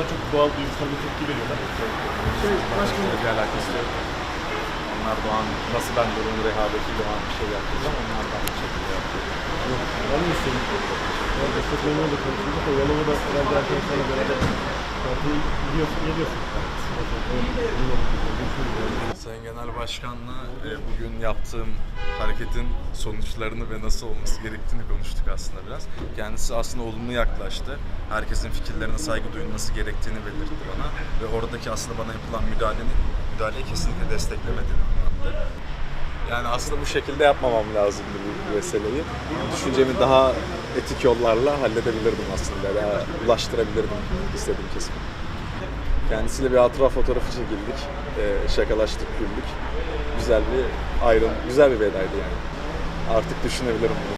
Da çok doğal duygusal bir tepki veriyorlar. Şey, başkanım, bir alakası yok. Onlar doğan, nasıl ben de onun rehaveti doğan bir şey yaptıysam onlar da aynı şekilde yapıyor. Ben de istedim. Ben de konuşuyorduk. O Yalova'da herhalde arkadaşlarla beraber gidiyorsun, geliyorsun. Sayın Genel Başkan'la bugün yaptığım hareketin sonuçlarını ve nasıl olması gerektiğini konuştuk aslında biraz. Kendisi aslında olumlu yaklaştı. Herkesin fikirlerine saygı duyulması gerektiğini belirtti bana. Ve oradaki aslında bana yapılan müdahalenin, müdahaleyi kesinlikle desteklemediğini anlattı. Yani aslında bu şekilde yapmamam lazımdı bu meseleyi. Düşüncemi daha etik yollarla halledebilirdim aslında. Daha ulaştırabilirdim istediğim kesime. Kendisiyle bir hatıra fotoğrafı çekildik. Ee, şakalaştık, güldük. Güzel bir ayrım, güzel bir vedaydı yani. Artık düşünebilirim bunu.